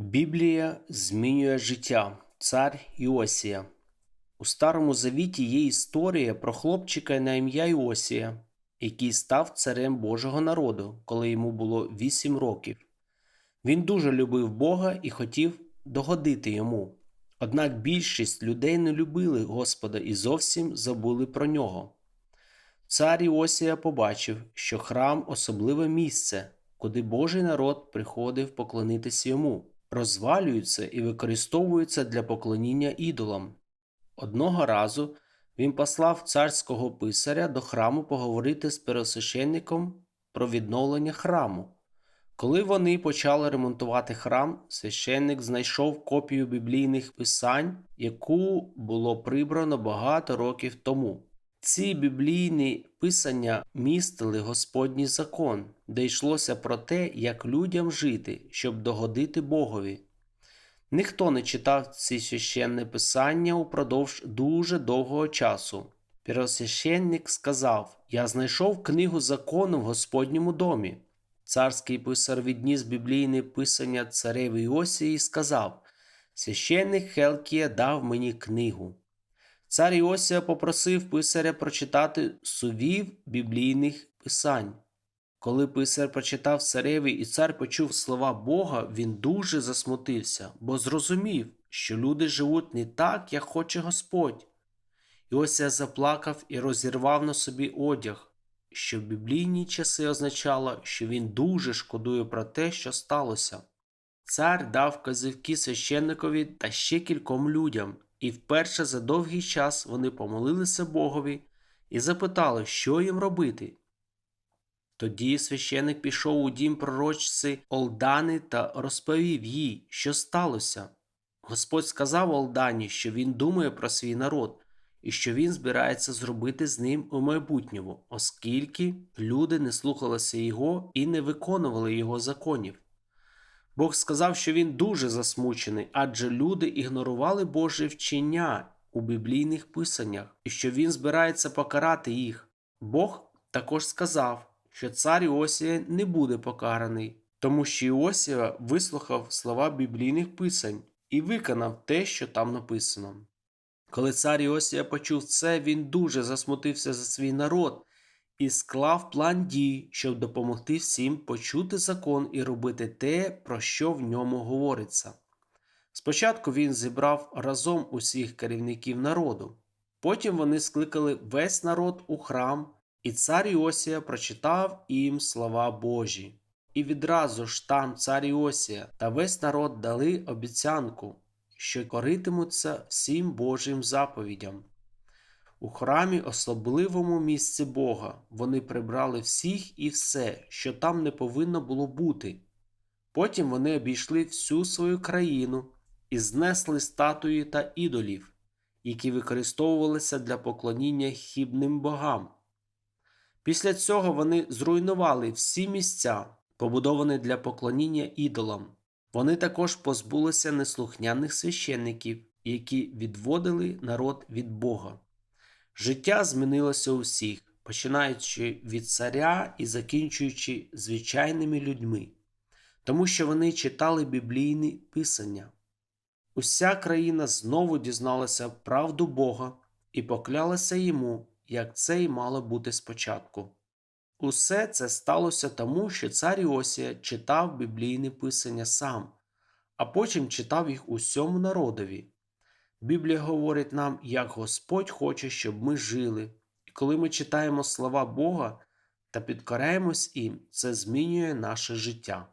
Біблія змінює життя. Цар Іосія. У Старому Завіті є історія про хлопчика на ім'я Іосія, який став царем Божого народу, коли йому було 8 років. Він дуже любив Бога і хотів догодити йому. Однак більшість людей не любили Господа і зовсім забули про нього. Цар Іосія побачив, що храм особливе місце, куди Божий народ приходив поклонитися йому, розвалюються і використовуються для поклоніння ідолам. Одного разу він послав царського писаря до храму поговорити з первосвященником про відновлення храму. Коли вони почали ремонтувати храм, священник знайшов копію біблійних писань, яку було прибрано багато років тому. Ці біблійні писання містили Господній закон, де йшлося про те, як людям жити, щоб догодити Богові. Ніхто не читав ці священне писання упродовж дуже довгого часу. Первосвященник сказав: Я знайшов книгу закону в Господньому домі. Царський писар відніс біблійне писання цареві Іосії і сказав: Священник Хелкія дав мені книгу. Цар Іосія попросив писаря прочитати сувів біблійних писань. Коли писар прочитав цареві і цар почув слова Бога, він дуже засмутився, бо зрозумів, що люди живуть не так, як хоче Господь. Іосія заплакав і розірвав на собі одяг, що в біблійні часи означало, що він дуже шкодує про те, що сталося. Цар дав вказівки священникові та ще кільком людям, і вперше за довгий час вони помолилися Богові і запитали, що їм робити. Тоді священик пішов у дім пророчці Олдани та розповів їй, що сталося. Господь сказав Олдані, що він думає про свій народ і що він збирається зробити з ним у майбутньому, оскільки люди не слухалися його і не виконували його законів. Бог сказав, що він дуже засмучений, адже люди ігнорували Боже вчення у біблійних писаннях, і що він збирається покарати їх. Бог також сказав, що цар Іосія не буде покараний, тому що Іосія вислухав слова біблійних писань і виконав те, що там написано. Коли цар Іосія почув це, він дуже засмутився за свій народ і склав план дій, щоб допомогти всім почути закон і робити те, про що в ньому говориться. Спочатку він зібрав разом усіх керівників народу, потім вони скликали весь народ у храм, і цар Іосія прочитав їм слова Божі. І відразу ж там цар Іосія та весь народ дали обіцянку, що коритимуться всім Божим заповідям. У храмі, особливому місці Бога, вони прибрали всіх і все, що там не повинно було бути. Потім вони обійшли всю свою країну і знесли статуї та ідолів, які використовувалися для поклоніння хібним богам. Після цього вони зруйнували всі місця, побудовані для поклоніння ідолам. Вони також позбулися неслухняних священників, які відводили народ від Бога. Життя змінилося у всіх, починаючи від царя і закінчуючи звичайними людьми, тому що вони читали біблійні писання. Уся країна знову дізналася правду Бога і поклялася йому, як це й мало бути спочатку. Усе це сталося тому, що цар Іосія читав біблійні писання сам, а потім читав їх усьому народові. Біблія говорить нам, як Господь хоче, щоб ми жили, і коли ми читаємо слова Бога та підкоряємось їм, це змінює наше життя.